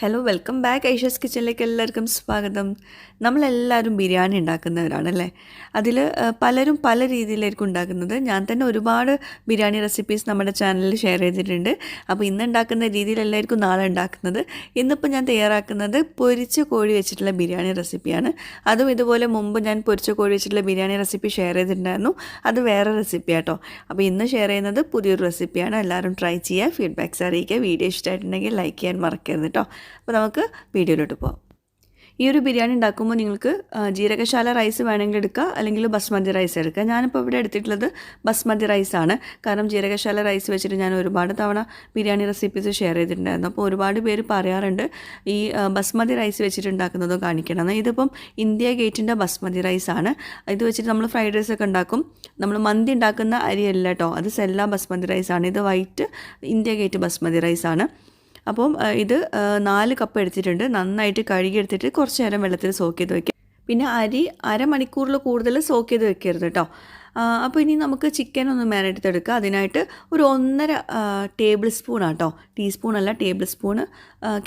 Hello welcome back Aisha's കിച്ചണിലേക്ക് എല്ലാവർക്കും സ്വാഗതം. നമ്മളെല്ലാവരും ബിരിയാണി ഉണ്ടാക്കുന്നവരാണല്ലേ? അതിൽ പലരും പല രീതിയിലായിരിക്കും ഉണ്ടാക്കുന്നത്. ഞാൻ തന്നെ ഒരുപാട് ബിരിയാണി റെസിപ്പീസ് നമ്മുടെ ചാനലിൽ ഷെയർ ചെയ്തിട്ടുണ്ട്. അപ്പോൾ ഇന്ന് ഉണ്ടാക്കുന്ന രീതിയിലല്ലായിരിക്കും നാളെ ഉണ്ടാക്കുന്നത്. ഇന്നിപ്പോൾ ഞാൻ തയ്യാറാക്കുന്നത് പൊരിച്ച കോഴി വെച്ചിട്ടുള്ള ബിരിയാണി റെസിപ്പിയാണ് അതും ഇതുപോലെ മുമ്പ് ഞാൻ പൊരിച്ച കോഴി വെച്ചിട്ടുള്ള ബിരിയാണി റെസിപ്പി ഷെയർ ചെയ്തിട്ടുണ്ടായിരുന്നു. അത് വേറെ റെസിപ്പി ആട്ടോ. അപ്പോൾ ഇന്ന് ഷെയർ ചെയ്യുന്നത് പുതിയൊരു റെസിപ്പിയാണ് എല്ലാവരും ട്രൈ ചെയ്യുക. ഫീഡ്ബാക്സ് അറിയിക്കുക. വീഡിയോ ഇഷ്ടമായിട്ടുണ്ടെങ്കിൽ ലൈക്ക് ചെയ്യാൻ മറക്കരുത് കേട്ടോ അപ്പോൾ നമുക്ക് വീഡിയോയിലോട്ട് പോകാം ഈ ഒരു ബിരിയാണി ഉണ്ടാക്കുമ്പോൾ നിങ്ങൾക്ക് ജീരകശാല റൈസ് വേണമെങ്കിൽ എടുക്കുക അല്ലെങ്കിൽ ബസ്മതി റൈസ് എടുക്കുക ഞാനിപ്പോൾ ഇവിടെ എടുത്തിട്ടുള്ളത് ബസ്മതി റൈസാണ് കാരണം ജീരകശാല റൈസ് വെച്ചിട്ട് ഞാൻ ഒരുപാട് തവണ ബിരിയാണി റെസിപ്പീസ് ഷെയർ ചെയ്തിട്ടുണ്ടായിരുന്നു. അപ്പോൾ ഒരുപാട് പേര് പറയാറുണ്ട് ഈ ബസ്മതി റൈസ് വെച്ചിട്ട് ഉണ്ടാക്കുന്നതോ കാണിക്കണം ഇതിപ്പം ഇന്ത്യ ഗേറ്റിന്റെ ബസ്മതി റൈസാണ് ഇത് വെച്ചിട്ട് നമ്മൾ ഫ്രൈഡ് റൈസ് ഒക്കെ ഉണ്ടാക്കും. നമ്മൾ മന്തി ഉണ്ടാക്കുന്ന അരിയല്ല കേട്ടോ അത് സെല്ല ബസ്മതി റൈസാണ് ഇത് വൈറ്റ് ഇന്ത്യ ഗേറ്റ് ബസ്മതി റൈസാണ് അപ്പം ഇത് നാല് കപ്പ് എടുത്തിട്ടുണ്ട്. നന്നായിട്ട് കഴുകിയെടുത്തിട്ട് കുറച്ച് നേരം വെള്ളത്തിൽ സോക്ക് ചെയ്ത് വെക്കുക പിന്നെ അരി അരമണിക്കൂറിൽ കൂടുതൽ സോക്ക് ചെയ്ത് വെക്കരുത് കേട്ടോ. അപ്പോൾ ഇനി നമുക്ക് ചിക്കൻ ഒന്ന് മാരിനേറ്റ് ചെയ്തെടുക്കുക അതിനായിട്ട് ഒരു ഒന്നര ടേബിൾ സ്പൂൺ ആട്ടോ. ടീസ്പൂൺ അല്ല tablespoon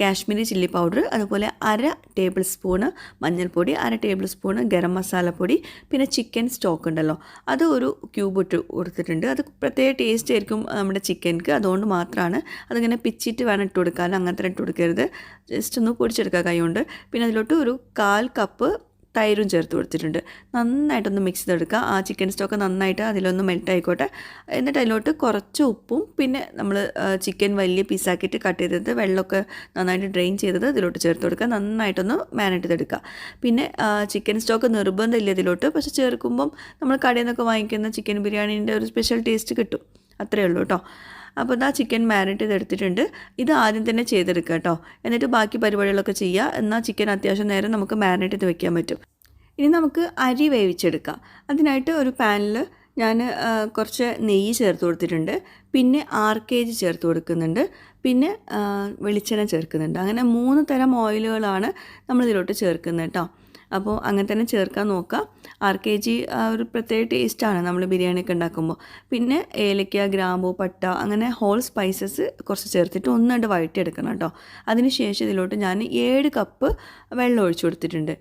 Kashmiri chilli powder അതുപോലെ അര ടേബിൾ സ്പൂണ് മഞ്ഞൾപ്പൊടി അര ടേബിൾ സ്പൂണ് ഗരം മസാലപ്പൊടി പിന്നെ ചിക്കൻ സ്റ്റോക്ക് ഉണ്ടല്ലോ. അത് ഒരു ക്യൂബ് ഇട്ട് കൊടുത്തിട്ടുണ്ട്. അത് പ്രത്യേക ടേസ്റ്റ് ആയിരിക്കും നമ്മുടെ ചിക്കൻക്ക് അതുകൊണ്ട് മാത്രമാണ് അതിങ്ങനെ പിച്ചിട്ട് വേണം ഇട്ട് കൊടുക്കാൻ. അങ്ങനത്തെ ഇട്ട് കൊടുക്കരുത്. ജസ്റ്റ് ഒന്ന് പൊടിച്ചെടുക്കുക കൈ കൊണ്ട്. പിന്നെ അതിലോട്ട് ഒരു കാൽ കപ്പ് തൈരും ചേർത്ത് കൊടുത്തിട്ടുണ്ട്. നന്നായിട്ടൊന്ന് മിക്സ് ചെയ്തെടുക്കുക. ആ ചിക്കൻ സ്റ്റോക്ക് നന്നായിട്ട് അതിലൊന്ന് മെൽറ്റ് ആയിക്കോട്ടെ. എന്നിട്ട് അതിലോട്ട് കുറച്ച് ഉപ്പും പിന്നെ നമ്മൾ ചിക്കൻ വലിയ പീസാക്കിയിട്ട് കട്ട് ചെയ്തത് വെള്ളമൊക്കെ നന്നായിട്ട് ഡ്രെയിൻ ചെയ്തത് ഇതിലോട്ട് ചേർത്ത് കൊടുക്കുക. നന്നായിട്ടൊന്ന് മാനേറ്റ് ചെയ്തെടുക്കുക. പിന്നെ ചിക്കൻ സ്റ്റോക്ക് നിർബന്ധമില്ല ഇതിലോട്ട്. പക്ഷെ ചേർക്കുമ്പം നമ്മൾ കടയിൽ നിന്നൊക്കെ വാങ്ങിക്കുന്ന ചിക്കൻ ബിരിയാണീന്റെ ഒരു സ്പെഷ്യൽ ടേസ്റ്റ് കിട്ടും. അത്രയേ ഉള്ളൂ കേട്ടോ അപ്പോൾ ഇതാ ചിക്കൻ മാരിനേറ്റ് ചെയ്തെടുത്തിട്ടുണ്ട് ഇത് ആദ്യം തന്നെ ചെയ്തെടുക്കുക കേട്ടോ. എന്നിട്ട് ബാക്കി പരിപാടികളൊക്കെ ചെയ്യുക. എന്നാൽ ചിക്കൻ അത്യാവശ്യം നേരം നമുക്ക് മാരിനേറ്റ് ചെയ്ത് വെക്കാൻ പറ്റും. ഇനി നമുക്ക് അരി വേവിച്ചെടുക്കാം. അതിനായിട്ട് ഒരു പാനിൽ ഞാൻ കുറച്ച് നെയ്യ് ചേർത്ത് കൊടുത്തിട്ടുണ്ട്. പിന്നെ ആർ കെ ജി ചേർത്ത് കൊടുക്കുന്നുണ്ട്. പിന്നെ വെളിച്ചെണ്ണ ചേർക്കുന്നുണ്ട്. അങ്ങനെ മൂന്ന് തരം ഓയിലുകളാണ് നമ്മളിതിലോട്ട് ചേർക്കുന്നത് കേട്ടോ. അപ്പോൾ അങ്ങനെ തന്നെ ചേർക്കാൻ നോക്കുക. ആർ കെ ജി ഒരു പ്രത്യേക ടേസ്റ്റാണ് നമ്മൾ ബിരിയാണിയൊക്കെ ഉണ്ടാക്കുമ്പോൾ. പിന്നെ ഏലക്ക ഗ്രാമ്പു പട്ട അങ്ങനെ ഹോൾ സ്പൈസസ് കുറച്ച് ചേർത്തിട്ട് ഒന്നുകൊണ്ട് വഴറ്റിയെടുക്കണം കേട്ടോ. അതിന് ശേഷം ഇതിലോട്ട് ഞാൻ ഏഴ് കപ്പ് വെള്ളം ഒഴിച്ചു കൊടുത്തിട്ടുണ്ട്.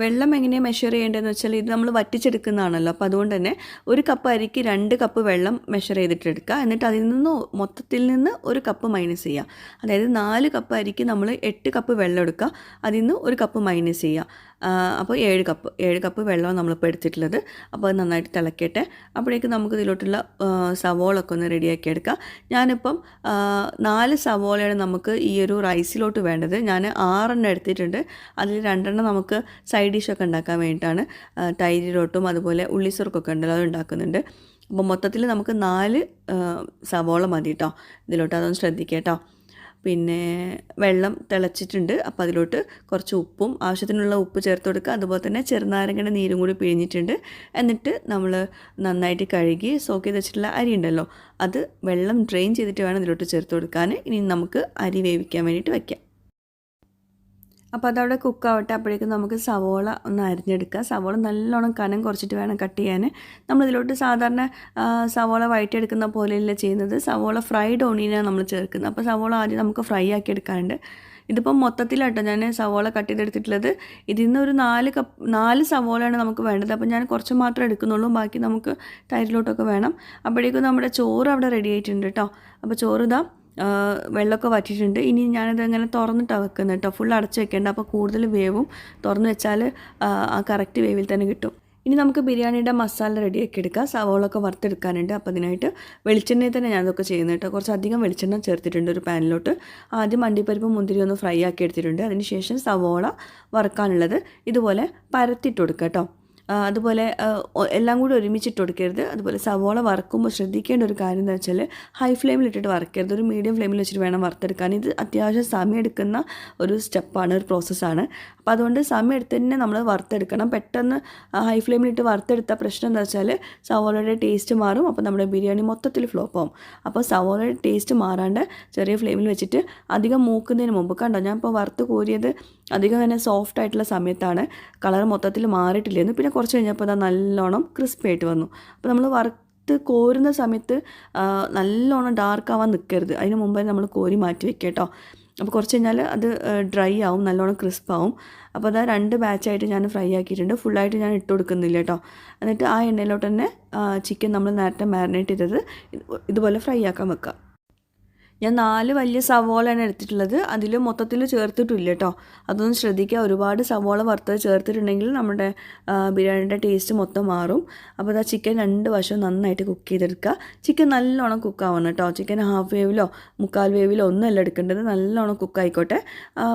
വെള്ളം എങ്ങനെയാണ് മെഷർ ചെയ്യേണ്ടതെന്ന് വെച്ചാൽ ഇത് നമ്മൾ വറ്റിച്ചെടുക്കുന്നതാണല്ലോ. അപ്പോൾ അതുകൊണ്ട് തന്നെ ഒരു കപ്പ് അരിക്ക് രണ്ട് കപ്പ് വെള്ളം മെഷർ ചെയ്തിട്ട് എടുക്കുക എന്നിട്ട് അതിൽ നിന്ന് മൊത്തത്തിൽ നിന്ന് ഒരു കപ്പ് മൈനസ് ചെയ്യുക. അതായത് നാല് കപ്പ് അരിക്ക് നമ്മൾ എട്ട് കപ്പ് വെള്ളം എടുക്കുക. അതിൽ നിന്ന് ഒരു കപ്പ് മൈനസ് ചെയ്യുക. അപ്പോൾ ഏഴ് കപ്പ് ഏഴ് കപ്പ് വെള്ളമാണ് നമ്മളിപ്പോൾ എടുത്തിട്ടുള്ളത്. അപ്പോൾ അത് നന്നായിട്ട് തിളക്കട്ടെ. അപ്പോഴേക്ക് നമുക്ക് ഇതിലോട്ടുള്ള സവോളൊക്കെ ഒന്ന് റെഡിയാക്കി എടുക്കാം. ഞാനിപ്പം നാല് സവോളയാണ് നമുക്ക് ഈ ഒരു റൈസിലോട്ട് വേണ്ടത്. ഞാൻ ആറെണ്ണം എടുത്തിട്ടുണ്ട്. അതിൽ രണ്ടെണ്ണം നമുക്ക് സൈഡ് ഡിഷൊക്കെ ഉണ്ടാക്കാൻ വേണ്ടിയിട്ടാണ്. തൈരിലോട്ടും അതുപോലെ ഉള്ളിസുറുക്കൊക്കെ ഉണ്ടല്ലോ അത് ഉണ്ടാക്കുന്നുണ്ട്. അപ്പോൾ മൊത്തത്തിൽ നമുക്ക് നാല് സവോള മതി കേട്ടോ. ഇതിലോട്ട് അതൊന്ന് ശ്രദ്ധിക്കാം കേട്ടോ. പിന്നെ വെള്ളം തിളച്ചിട്ടുണ്ട്. അപ്പോൾ അതിലോട്ട് കുറച്ച് ഉപ്പും ആവശ്യത്തിനുള്ള ഉപ്പ് ചേർത്ത് കൊടുക്കുക. അതുപോലെ തന്നെ ചെറുനാരങ്ങയുടെ നീരും കൂടി പിഴിഞ്ഞിട്ടുണ്ട്. എന്നിട്ട് നമ്മൾ നന്നായിട്ട് കഴുകി സോക്ക് ചെയ്ത് വെച്ചിട്ടുള്ള അരി ഉണ്ടല്ലോ അത് വെള്ളം ഡ്രെയിൻ ചെയ്തിട്ട് വേണം ഇതിലോട്ട് ചേർത്ത് കൊടുക്കാൻ. ഇനി നമുക്ക് അരി വേവിക്കാൻ വേണ്ടിയിട്ട് വയ്ക്കാം അപ്പോൾ അതവിടെ കുക്കാവട്ടെ. അപ്പോഴേക്കും നമുക്ക് സവോള ഒന്ന് അരിഞ്ഞെടുക്കാം. സവോള നല്ലോണം കനം കുറച്ചിട്ട് വേണം കട്ട് ചെയ്യാൻ. നമ്മളിതിലോട്ട് സാധാരണ സവോള വഴറ്റിയെടുക്കുന്ന പോലെയല്ല ചെയ്യുന്നത്. സവോള ഫ്രൈഡ് ഓണിയനാണ് നമ്മൾ ചേർക്കുന്നത്. അപ്പോൾ സവോള ആദ്യം നമുക്ക് ഫ്രൈ ആക്കി എടുക്കാനുണ്ട്. ഇതിപ്പം മൊത്തത്തിലാട്ടോ ഞാൻ സവോള കട്ട് ചെയ്തെടുത്തിട്ടുള്ളത്. ഇതിൽ നിന്ന് ഒരു നാല് കപ്പ് നാല് സവോളയാണ് നമുക്ക് വേണ്ടത്. അപ്പോൾ ഞാൻ കുറച്ച് മാത്രം എടുക്കുന്നുള്ളൂ. ബാക്കി നമുക്ക് തൈരിലോട്ടൊക്കെ വേണം. അപ്പോഴേക്കും നമ്മുടെ ചോറ് അവിടെ റെഡി ആയിട്ടുണ്ട് കേട്ടോ അപ്പോൾ ചോറ് ഇതാ വെള്ളമൊക്കെ വറ്റിയിട്ടുണ്ട്. ഇനി ഞാനിത് അങ്ങനെ തുറന്നിട്ടാണ് വെക്കുന്നത് കേട്ടോ ഫുൾ അടച്ച് വെക്കേണ്ട. അപ്പോൾ കൂടുതൽ വേവും. തുറന്ന് വെച്ചാൽ ആ, കറക്റ്റ് വേവിൽ തന്നെ കിട്ടും. ഇനി നമുക്ക് ബിരിയാണിയുടെ മസാല റെഡിയാക്കി എടുക്കാം. സവോളൊക്കെ വറുത്തെടുക്കാനുണ്ട്. അപ്പോൾ അതിനായിട്ട് വെളിച്ചെണ്ണയിൽ തന്നെ ഞാനതൊക്കെ ചെയ്യുന്നത് കേട്ടോ കുറച്ചധികം വെളിച്ചെണ്ണ ചേർത്തിട്ടുണ്ട് ഒരു പാനിലോട്ട്. ആദ്യം അണ്ടിപ്പരിപ്പ് മുന്തിരി ഒന്ന് ഫ്രൈ ആക്കി എടുത്തിട്ടുണ്ട്. അതിന് ശേഷം സവോള വറുക്കാനുള്ളത്. ഇതുപോലെ പരത്തിയിട്ട് കൊടുക്കുക കേട്ടോ അതുപോലെ എല്ലാം കൂടി ഒരുമിച്ചിട്ട് കൊടുക്കരുത്. അതുപോലെ സവോള വറക്കുമ്പോൾ ശ്രദ്ധിക്കേണ്ട ഒരു കാര്യം എന്ന് വെച്ചാൽ ഹൈ ഫ്ലെയിമിൽ ഇട്ടിട്ട് വറക്കരുത്. ഒരു മീഡിയം ഫ്ലെയിമിൽ വെച്ചിട്ട് വേണം വറുത്തെടുക്കാൻ. ഇത് അത്യാവശ്യം സമയം എടുക്കുന്ന ഒരു സ്റ്റെപ്പാണ് ഒരു പ്രോസസ്സാണ് അപ്പോൾ അതുകൊണ്ട് സമയം എടുത്ത് തന്നെ നമ്മൾ വറുത്തെടുക്കണം. പെട്ടെന്ന് ഹൈ ഫ്ലെയിമിലിട്ട് വറുത്തെടുത്ത പ്രശ്നം എന്താ വെച്ചാൽ സവോളയുടെ ടേസ്റ്റ് മാറും. അപ്പോൾ നമ്മുടെ ബിരിയാണി മൊത്തത്തിൽ ഫ്ലോപ്പ് ആവും. അപ്പോൾ സവോളയുടെ ടേസ്റ്റ് മാറാണ്ട് ചെറിയ ഫ്ലെയിമിൽ വെച്ചിട്ട് അധികം മൂക്കുന്നതിന് മുമ്പ്. കണ്ടോ ഞാൻ ഇപ്പോൾ വറുത്ത് കോരിയത് അധികം തന്നെ സോഫ്റ്റ് ആയിട്ടുള്ള സമയത്താണ് കളർ മൊത്തത്തിൽ മാറിയിട്ടില്ലായിരുന്നു പിന്നെ കുറച്ച് കഴിഞ്ഞപ്പോൾ അത് നല്ലോണം ക്രിസ്പി ആയിട്ട് വന്നു. അപ്പോൾ നമ്മൾ വറുത്ത് കോരുന്ന സമയത്ത് നല്ലോണം ഡാർക്ക് ആവാൻ നിൽക്കരുത് അതിന് മുമ്പേ നമ്മൾ കോരി മാറ്റി വെക്കുക കേട്ടോ. അപ്പോൾ കുറച്ച് കഴിഞ്ഞാൽ അത് ഡ്രൈ ആവും നല്ലോണം ക്രിസ്പ് ആവും. അപ്പോൾ അതാ രണ്ട് ബാച്ചായിട്ട് ഞാൻ ഫ്രൈ ആക്കിയിട്ടുണ്ട്. ഫുള്ളായിട്ട് ഞാൻ ഇട്ട് കൊടുക്കുന്നില്ല കേട്ടോ. എന്നിട്ട് ആ എണ്ണയിലോട്ട് തന്നെ ചിക്കൻ നമ്മൾ നേരത്തെ മാരിനേറ്റ് ചെയ്തത് ഇതുപോലെ ഫ്രൈ ആക്കാൻ വെക്കുക. ഞാൻ നാല് വലിയ സവോളയാണ് എടുത്തിട്ടുള്ളത്. അതിൽ മൊത്തത്തിൽ ചേർത്തിട്ടില്ല കേട്ടോ അതൊന്നും ശ്രദ്ധിക്കുക. ഒരുപാട് സവോള വറുത്തത് ചേർത്തിട്ടുണ്ടെങ്കിൽ നമ്മുടെ ബിരിയാണിയുടെ ടേസ്റ്റ് മൊത്തം മാറും. അപ്പോൾ ആ ചിക്കൻ രണ്ട് വശവും നന്നായിട്ട് കുക്ക് ചെയ്തെടുക്കുക. ചിക്കൻ നല്ലോണം കുക്കാവണം കേട്ടോ ചിക്കൻ ഹാഫ് വേവിലോ മുക്കാൽ വേവിലോ ഒന്നുമല്ല എടുക്കേണ്ടത്. നല്ലോണം കുക്കായിക്കോട്ടെ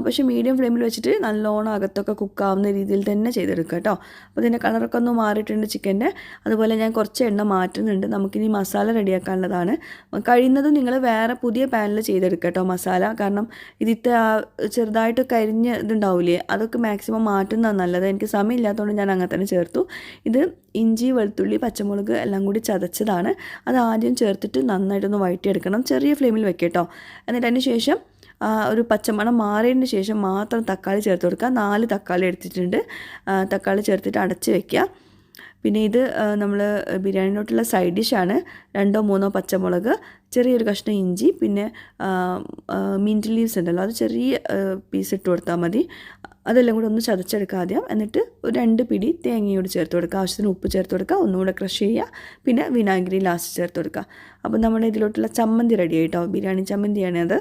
പക്ഷേ മീഡിയം ഫ്ലെയിമിൽ വെച്ചിട്ട് നല്ലോണം അകത്തൊക്കെ കുക്കാവുന്ന രീതിയിൽ തന്നെ ചെയ്തെടുക്കുക കേട്ടോ അപ്പോൾ ഇതിന്റെ കളറൊക്കെ ഒന്ന് മാറിയിട്ടുണ്ട് ചിക്കന്റെ അതുപോലെ ഞാൻ കുറച്ച് എണ്ണ മാറ്റുന്നുണ്ട്. നമുക്കിനി മസാല റെഡിയാക്കാനുള്ളതാണ് കഴിയുന്നതും നിങ്ങൾ വേറെ പുതിയ പാനിൽ ചെയ്തെടുക്കുക കേട്ടോ മസാല. കാരണം ഇതിത്തെ ചെറുതായിട്ട് കരിഞ്ഞ് ഇതുണ്ടാവില്ലേ അതൊക്കെ മാക്സിമം മാറ്റുന്നതാണ് നല്ലത്. എനിക്ക് സമയമില്ലാത്തതുകൊണ്ട് ഞാൻ അങ്ങനെ തന്നെ ചേർത്തു. ഇത് ഇഞ്ചി വെളുത്തുള്ളി പച്ചമുളക് എല്ലാം കൂടി ചതച്ചതാണ്. അത് ആദ്യം ചേർത്തിട്ട് നന്നായിട്ടൊന്ന് വഴറ്റിയെടുക്കണം. ചെറിയ ഫ്ലെയിമിൽ വെക്കുക കേട്ടോ എന്നിട്ട് അതിന് ശേഷം ഒരു പച്ചമണം മാറിയതിന് ശേഷം മാത്രം തക്കാളി ചേർത്ത് കൊടുക്കുക. നാല് തക്കാളി എടുത്തിട്ടുണ്ട്. തക്കാളി ചേർത്തിട്ട് അടച്ച് വെക്കുക പിന്നെ ഇത് നമ്മൾ ബിരിയാണിയിലോട്ടുള്ള സൈഡ് ഡിഷാണ് രണ്ടോ മൂന്നോ പച്ചമുളക് ചെറിയൊരു കഷ്ണം ഇഞ്ചി പിന്നെ മിന്റ് ലീവ്സ് ഉണ്ടല്ലോ അത് ചെറിയ പീസ് ഇട്ട് കൊടുത്താൽ മതി. അതെല്ലാം കൂടെ ഒന്ന് ചതച്ചെടുക്കുക ആദ്യം. എന്നിട്ട് ഒരു രണ്ട് പിടി തേങ്ങയോട് ചേർത്ത് കൊടുക്കുക ആവശ്യത്തിന് ഉപ്പ് ചേർത്ത് കൊടുക്കുക ഒന്നുകൂടെ ക്രഷ് ചെയ്യുക പിന്നെ വിനാഗിരി ലാസ്റ്റ് ചേർത്ത് കൊടുക്കുക അപ്പോൾ നമ്മുടെ ഇതിലോട്ടുള്ള ചമ്മന്തി റെഡി ആയിട്ടോ ബിരിയാണി ചമ്മന്തിയാണ് അത്.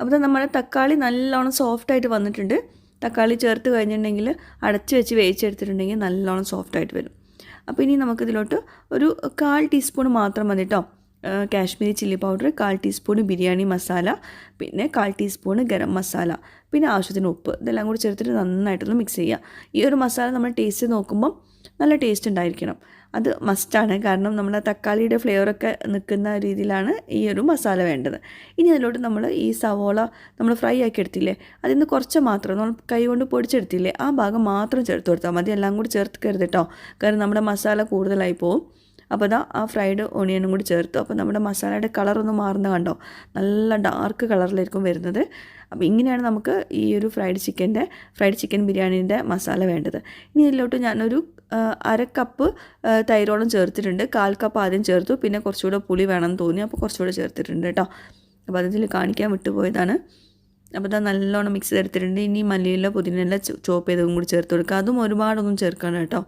അപ്പോൾ നമ്മുടെ തക്കാളി നല്ലോണം സോഫ്റ്റായിട്ട് വന്നിട്ടുണ്ട്. തക്കാളി ചേർത്ത് കഴിഞ്ഞിട്ടുണ്ടെങ്കിൽ അടച്ച് വെച്ച് വേവിച്ചെടുത്തിട്ടുണ്ടെങ്കിൽ നല്ലോണം സോഫ്റ്റായിട്ട് വരും. അപ്പോൾ ഇനി നമുക്കിതിലോട്ട് ഒരു കാൽ ടീസ്പൂൺ മാത്രം മതി കേട്ടോ കാശ്മീരി ചില്ലി പൗഡർ കാൽ ടീസ്പൂൺ ബിരിയാണി മസാല പിന്നെ കാൽ ടീസ്പൂൺ ഗരം മസാല പിന്നെ ആവശ്യത്തിന് ഉപ്പ്. ഇതെല്ലാം കൂടി ചേർത്തിട്ട് നന്നായിട്ടൊന്ന് മിക്സ് ചെയ്യുക. ഈ ഒരു മസാല നമ്മൾ ടേസ്റ്റ് നോക്കുമ്പം നല്ല ടേസ്റ്റ് ഉണ്ടായിരിക്കണം. അത് മസ്റ്റാണ് കാരണം നമ്മുടെ തക്കാളിയുടെ ഫ്ലേവറൊക്കെ നിൽക്കുന്ന രീതിയിലാണ് ഈ ഒരു മസാല വേണ്ടത്. ഇനി അതിലോട്ട് നമ്മൾ ഈ സവോള നമ്മൾ ഫ്രൈ ആക്കി എടുത്തില്ലേ അതിൽ നിന്ന് കുറച്ച് മാത്രം നമ്മൾ കൈ കൊണ്ട് പൊടിച്ചെടുത്തില്ലേ ആ ഭാഗം മാത്രം ചേർത്ത് കൊടുത്താൽ മതി. എല്ലാം കൂടി ചേർത്ത് കരുതിട്ടോ. കാരണം നമ്മുടെ മസാല കൂടുതലായി പോവും. അപ്പോൾ ഇതാ ആ ഫ്രൈഡ് ഓണിയനും കൂടി ചേർത്തു. അപ്പോൾ നമ്മുടെ മസാലയുടെ കളറൊന്നും മാറുന്ന കണ്ടോ? നല്ല ഡാർക്ക് കളറിലായിരിക്കും വരുന്നത്. അപ്പോൾ ഇങ്ങനെയാണ് നമുക്ക് ഈ ഒരു ഫ്രൈഡ് ചിക്കന്റെ ഫ്രൈഡ് ചിക്കൻ ബിരിയാണീന്റെ മസാല വേണ്ടത്. ഇനി ഇതിലോട്ട് ഞാനൊരു അര കപ്പ് തൈരോളം ചേർത്തിട്ടുണ്ട്. കാൽ കപ്പ് ആദ്യം ചേർത്തു. പിന്നെ കുറച്ചുകൂടെ പുളി വേണമെന്ന് തോന്നി. അപ്പോൾ കുറച്ചുകൂടെ ചേർത്തിട്ടുണ്ട് കേട്ടോ. അപ്പോൾ അതിൽ കാണിക്കാൻ വിട്ടുപോയതാണ്. അപ്പോൾ അത് നല്ലോണം മിക്സ് ചേർത്തിട്ടുണ്ട് ഇനി മല്ലിയില പുതിനെല്ലാം ചോപ്പ് ചെയ്തതും കൂടി ചേർത്ത് കൊടുക്കുക അതും ഒരുപാടൊന്നും ചേർക്കണം കേട്ടോ.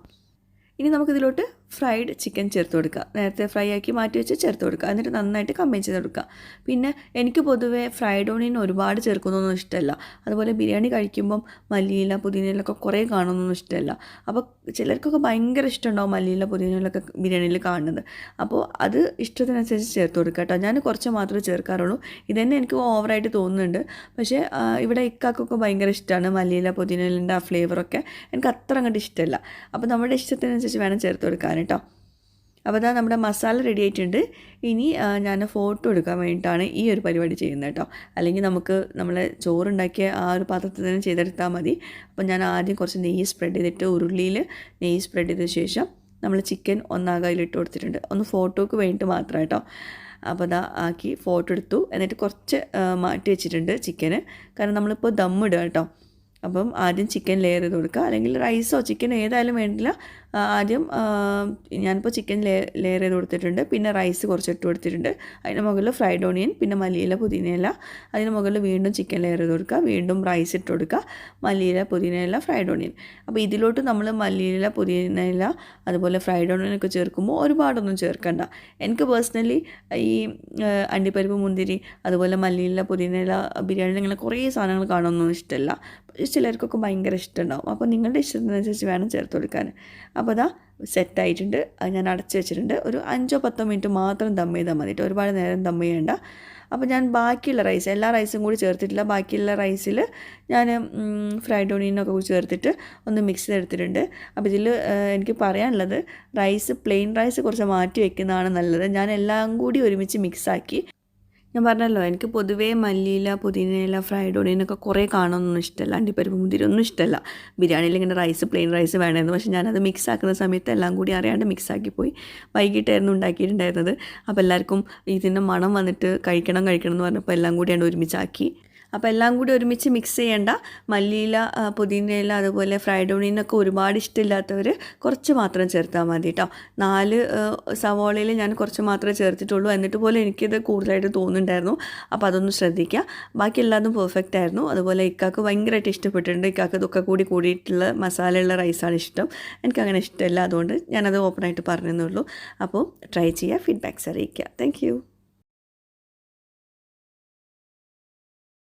ഇനി നമുക്കിതിലോട്ട് ഫ്രൈഡ് ചിക്കൻ ചേർത്ത് കൊടുക്കുക. നേരത്തെ ഫ്രൈ ആക്കി മാറ്റി വെച്ച് ചേർത്ത് കൊടുക്കുക. എന്നിട്ട് നന്നായിട്ട് കമ്പൈൻ ചെയ്ത് കൊടുക്കുക. പിന്നെ എനിക്ക് പൊതുവേ ഫ്രൈഡ് ഓണിയൻ ഒരുപാട് ചേർക്കുന്നൊന്നും ഇഷ്ടമല്ല. അതുപോലെ ബിരിയാണി കഴിക്കുമ്പം മല്ലിയില പുതിനയിലൊക്കെ കുറേ കാണുന്നൊന്നും ഇഷ്ടമല്ല. അപ്പോൾ ചിലർക്കൊക്കെ ഭയങ്കര ഇഷ്ടമുണ്ടാവും മല്ലിയില പുതിനയിലൊക്കെ ബിരിയാണിയിൽ കാണുന്നത്. അപ്പോൾ അത് ഇഷ്ടത്തിനനുസരിച്ച് ചേർത്ത് കൊടുക്കുക കേട്ടോ. ഞാൻ കുറച്ച് മാത്രമേ ചേർക്കാറുള്ളൂ. ഇതന്നെ എനിക്ക് ഓവറായിട്ട് തോന്നുന്നുണ്ട്. പക്ഷേ ഇവിടെ ഇക്കാക്കൊക്കെ ഭയങ്കര ഇഷ്ടമാണ് മല്ലിയില പുതിനയിലിന്റെ ആ ഫ്ലേവറൊക്കെ എനിക്ക് അത്ര അങ്ങോട്ട് ഇഷ്ടമല്ല. അപ്പോൾ നമ്മുടെ ഇഷ്ടത്തിനനുസരിച്ച് വേണം ചേർത്ത് കൊടുക്കാൻ കേട്ടോ അപ്പോൾ അതാ നമ്മുടെ മസാല റെഡി ആയിട്ടുണ്ട്. ഇനി ഞാൻ ഫോട്ടോ എടുക്കാൻ വേണ്ടിയിട്ടാണ് ഈ ഒരു പരിപാടി ചെയ്യുന്നത് കേട്ടോ. അല്ലെങ്കിൽ നമുക്ക് നമ്മൾ ചോറുണ്ടാക്കിയ ആ ഒരു പാത്രത്തിൽ തന്നെ ചെയ്തെടുത്താൽ മതി. അപ്പോൾ ഞാൻ ആദ്യം കുറച്ച് നെയ്യ് സ്പ്രെഡ് ചെയ്തിട്ട് ഉരുളിയിൽ നെയ്യ് സ്പ്രെഡ് ചെയ്ത ശേഷം നമ്മൾ ചിക്കൻ ഒന്നാകായിലിട്ട് കൊടുത്തിട്ടുണ്ട്. ഒന്ന് ഫോട്ടോക്ക് വേണ്ടിയിട്ട് മാത്രം കേട്ടോ. അപ്പോൾ അതാ ആക്കി ഫോട്ടോ എടുത്തു. എന്നിട്ട് കുറച്ച് മാറ്റി വെച്ചിട്ടുണ്ട് ചിക്കന് കാരണം നമ്മളിപ്പോൾ ദമ്മിടുക കേട്ടോ. അപ്പം ആദ്യം ചിക്കൻ ലെയർ ചെയ്ത് കൊടുക്കുക. അല്ലെങ്കിൽ റൈസോ ചിക്കൻ ഏതായാലും വേണ്ടില്ല ആദ്യം ഞാനിപ്പോൾ ചിക്കൻ ലെയർ ചെയ്ത് കൊടുത്തിട്ടുണ്ട്. പിന്നെ റൈസ് കുറച്ച് ഇട്ട് കൊടുത്തിട്ടുണ്ട്. അതിന് മുകളിൽ ഫ്രൈഡ് ഓണിയൻ പിന്നെ മല്ലിയില പുതിനയില. അതിന് മുകളിൽ വീണ്ടും ചിക്കൻ ലെയർ ചെയ്ത് കൊടുക്കുക. വീണ്ടും റൈസ് ഇട്ട് കൊടുക്കുക. മല്ലിയില പുതിനയില ഫ്രൈഡ് ഓണിയൻ അപ്പോൾ ഇതിലോട്ട് നമ്മൾ മല്ലിയില പുതിനയില അതുപോലെ ഫ്രൈഡ് ഓണിയനൊക്കെ ചേർക്കുമ്പോൾ ഒരുപാടൊന്നും ചേർക്കണ്ട. എനിക്ക് പേഴ്സണലി ഈ അണ്ടിപ്പരിപ്പ് മുന്തിരി അതുപോലെ മല്ലിയില പുതിനയില ബിരിയാണി ഇങ്ങനെ കുറേ സാധനങ്ങൾ കാണുമെന്നൊന്നും ഇഷ്ടമല്ല ചിലർക്കൊക്കെ ഭയങ്കര ഇഷ്ടമുണ്ടാവും അപ്പോൾ നിങ്ങളുടെ ഇഷ്ടത്തിനനുസരിച്ച് വേണം ചേർത്ത് കൊടുക്കാൻ. അപ്പോൾ അതാ സെറ്റായിട്ടുണ്ട്. അത് ഞാൻ അടച്ചു വെച്ചിട്ടുണ്ട്. ഒരു അഞ്ചോ പത്തോ മിനിറ്റ് മാത്രം ദം ചെയ്താൽ മതി ഒരുപാട് നേരം ദം ചെയ്യേണ്ട. അപ്പോൾ ഞാൻ ബാക്കിയുള്ള റൈസ് എല്ലാ റൈസും കൂടി ചേർത്തിട്ടില്ല. ബാക്കിയുള്ള റൈസിൽ ഞാൻ ഫ്രൈഡ് ഓണിയനൊക്കെ കൂടി ചേർത്തിട്ട് ഒന്ന് മിക്സ് ചെയ്തെടുത്തിട്ടുണ്ട്. അപ്പോൾ ഇതിൽ എനിക്ക് പറയാനുള്ളത് റൈസ് പ്ലെയിൻ റൈസ് കുറച്ച് മാറ്റി വെക്കുന്നതാണ് നല്ലത്. ഞാൻ എല്ലാം കൂടി ഒരുമിച്ച് മിക്സാക്കി ഞാൻ പറഞ്ഞല്ലോ എനിക്ക് പൊതുവേ മല്ലിയില പുതിനയില ഫ്രൈഡ് ഓണിയനൊക്കെ കുറേ കാണുന്നൊന്നും ഇഷ്ടമല്ല. അണ്ടിപ്പരിപ്പ് മുന്തിരി ഒന്നും ഇഷ്ടമല്ല. ബിരിയാണിയിൽ ഇങ്ങനെ റൈസ് പ്ലെയിൻ റൈസ് വേണമായിരുന്നു. പക്ഷേ ഞാനത് മിക്സ് ആക്കുന്ന സമയത്ത് എല്ലാം കൂടി അറിയാണ്ട് മിക്സ് ആക്കി പോയി. വൈകിട്ടായിരുന്നു ഉണ്ടാക്കിയിട്ടുണ്ടായിരുന്നത്. അപ്പോൾ എല്ലാവർക്കും ഇതിന്റെ മണം വന്നിട്ട് കഴിക്കണം കഴിക്കണം എന്ന് പറഞ്ഞപ്പോൾ എല്ലാം കൂടിയാണ് ഒരുമിച്ചാക്കി. അപ്പോൾ എല്ലാം കൂടി ഒരുമിച്ച് മിക്സ് ചെയ്യേണ്ട. മല്ലിയില പുതിനയില അതുപോലെ ഫ്രൈഡ് ഓണിയനൊക്കെ ഒരുപാട് ഇഷ്ടമില്ലാത്തവർ കുറച്ച് മാത്രം ചേർത്താൽ മതി കേട്ടോ നാല് സവോളയിൽ ഞാൻ കുറച്ച് മാത്രമേ ചേർത്തിട്ടുള്ളൂ. എന്നിട്ട് പോലും എനിക്കിത് കൂടുതലായിട്ട് തോന്നുന്നുണ്ടായിരുന്നു. അപ്പോൾ അതൊന്ന് ശ്രദ്ധിക്കുക ബാക്കി എല്ലാതും പെർഫെക്റ്റ് ആയിരുന്നു. അതുപോലെ ഇക്കാക്ക് ഭയങ്കരമായിട്ട് ഇഷ്ടപ്പെട്ടിട്ടുണ്ട്. ഇക്കാക്ക് ഇതൊക്കെ കൂടി കൂടിയിട്ടുള്ള മസാലയുള്ള റൈസാണ് ഇഷ്ടം. എനിക്കങ്ങനെ ഇഷ്ടമല്ല. അതുകൊണ്ട് ഞാനത് ഓപ്പണായിട്ട് പറഞ്ഞതേ ഉള്ളൂ. അപ്പോൾ ട്രൈ ചെയ്യുക ഫീഡ്ബാക്ക്സ് അറിയിക്കുക താങ്ക്